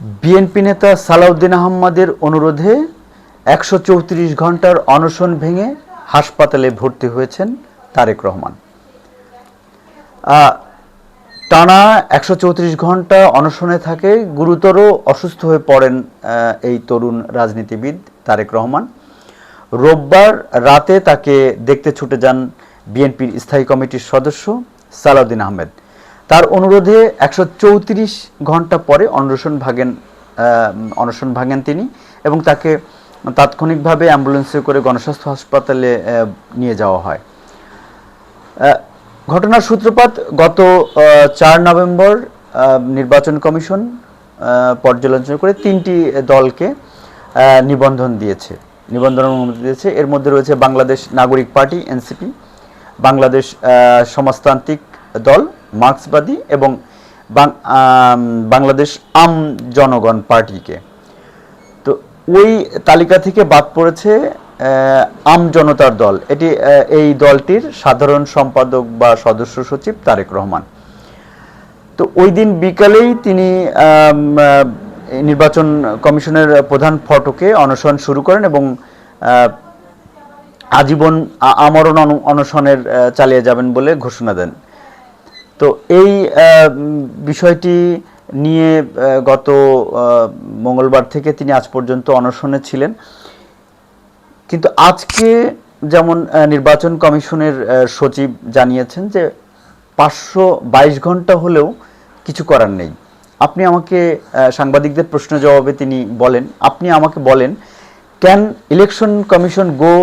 BNP নেতা সালাউদ্দিন আহম্মদের অনুরোধে একশো চৌত্রিশ ঘণ্টার অনশন ভেঙে হাসপাতালে ভর্তি হয়েছেন তারেক রহমান। টানা একশো চৌত্রিশ ঘণ্টা অনশনে থাকে, গুরুতর অসুস্থ হয়ে পড়েন এই তরুণ রাজনীতিবিদ তারেক রহমান। রোববার রাতে তাকে দেখতে ছুটে যান বিএনপির স্থায়ী কমিটির সদস্য সালাউদ্দিন আহমেদ। তার অনুরোধে একশো চৌত্রিশ ঘণ্টা পরে অনশন ভাগেন অনশন ভাঙেন তিনি এবং তাকে তাৎক্ষণিকভাবে অ্যাম্বুলেন্সে করে গণস্বাস্থ্য হাসপাতালে নিয়ে যাওয়া হয়। ঘটনার সূত্রপাত গত চার নভেম্বর নির্বাচন কমিশন পর্যালোচনা করে তিনটি দলকে নিবন্ধন দিয়েছে। নিবন্ধন অনুমতি দিয়েছে। এর মধ্যে রয়েছে বাংলাদেশ নাগরিক পার্টি, এনসিপি, বাংলাদেশ সমাজতান্ত্রিক দল মার্ক্সবাদী এবং বাংলাদেশ আম জনগণ পার্টিকে। তো ওই তালিকা থেকে বাদ পড়েছে আম জনতার দল। এটি এই দলটির সাধারণ সম্পাদক বা সদস্য সচিব তারেক রহমান। তো ওই দিন বিকালেই তিনি নির্বাচন কমিশনের প্রধান ফটকে অনশন শুরু করেন এবং আজীবন আমরণ অন- অনশনের চালিয়ে যাবেন বলে ঘোষণা দেন। তো এই বিষয়টি নিয়ে গত মঙ্গলবার থেকে তিনি আজ পর্যন্ত অনশনে ছিলেন। কিন্তু আজকে যেমন নির্বাচন কমিশনের সচিব জানিয়েছেন যে পাঁচশো বাইশ ঘণ্টা হলেও কিছু করার নেই। আপনি আমাকে সাংবাদিকদের প্রশ্ন জবাবে তিনি বলেন, আপনি আমাকে বলেন can election commission go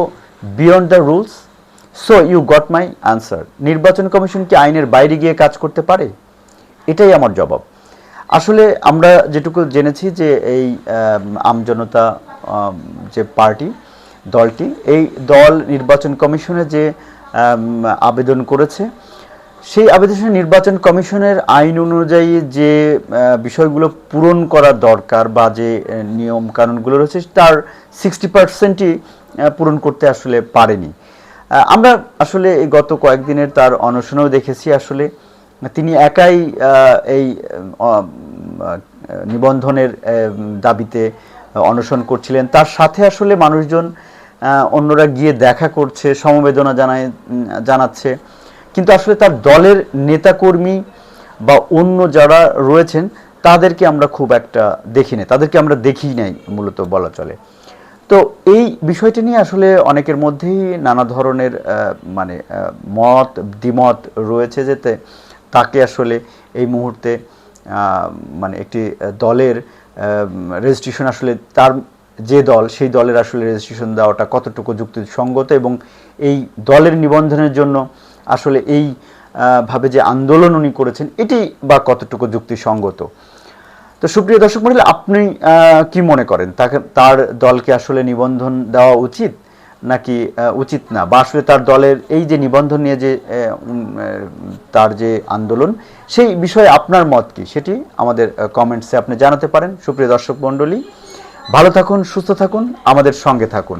beyond the rules so you got my answer নির্বাচন কমিশন কি আইনের বাইরে গিয়ে কাজ করতে পারে? এটাই আমার জবাব। আসলে আমরা যেটুকু জেনেছি যে এই আম, আমজনতা যে পার্টি দলটি এই দল নির্বাচন কমিশনে যে আবেদন করেছে সেই আবেদনে নির্বাচন কমিশনের আইন অনুযায়ী যে বিষয়গুলো পূরণ করা দরকার বা যে নিয়ম কানুনগুলো রয়েছে তার সিক্সটি পার্সেন্টই পূরণ করতে আসলে পারেনি। আমরা আসলে গত কয়েকদিনের তার অনশনও দেখেছি আসলে তিনি একাই এই নিবন্ধনের দাবিতে অনশন করছিলেন। তার সাথে আসলে মানুষজন অন্যরা গিয়ে দেখা করছে, সমবেদনা জানায় জানাচ্ছে। কিন্তু আসলে তার দলের নেতাকর্মী বা অন্য যারা রয়েছেন, তাদেরকে আমরা খুব একটা দেখি না তাদেরকে আমরা দেখি নাই, মূলত বলা চলে। তো এই বিষয়টি নিয়ে আসলে অনেকের মধ্যেই নানা ধরনের মানে মত, দ্বিমত রয়েছে যেতে তাকে আসলে এই মুহূর্তে মানে একটি দলের রেজিস্ট্রেশন আসলে তার যে দল, সেই দলের আসলে রেজিস্ট্রেশন দেওয়াটা কতটুকু যুক্তিসঙ্গত এবং এই দলের নিবন্ধনের জন্য আসলে এই ভাবে যে আন্দোলন উনি করেছেন, এটি বা কতটুকু যুক্তিসঙ্গত? তো সুপ্রিয় দর্শক মন্ডলী, আপনি কি মনে করেন? তাকে, তার দলকে আসলে নিবন্ধন দেওয়া উচিত নাকি উচিত না? বা আসলে তার দলের এই যে নিবন্ধন নিয়ে যে তার যে আন্দোলন, সেই বিষয়ে আপনার মত কি? সেটি আমাদের কমেন্টসে আপনি জানাতে পারেন। সুপ্রিয় দর্শক মণ্ডলী ভালো থাকুন, সুস্থ থাকুন, আমাদের সঙ্গে থাকুন।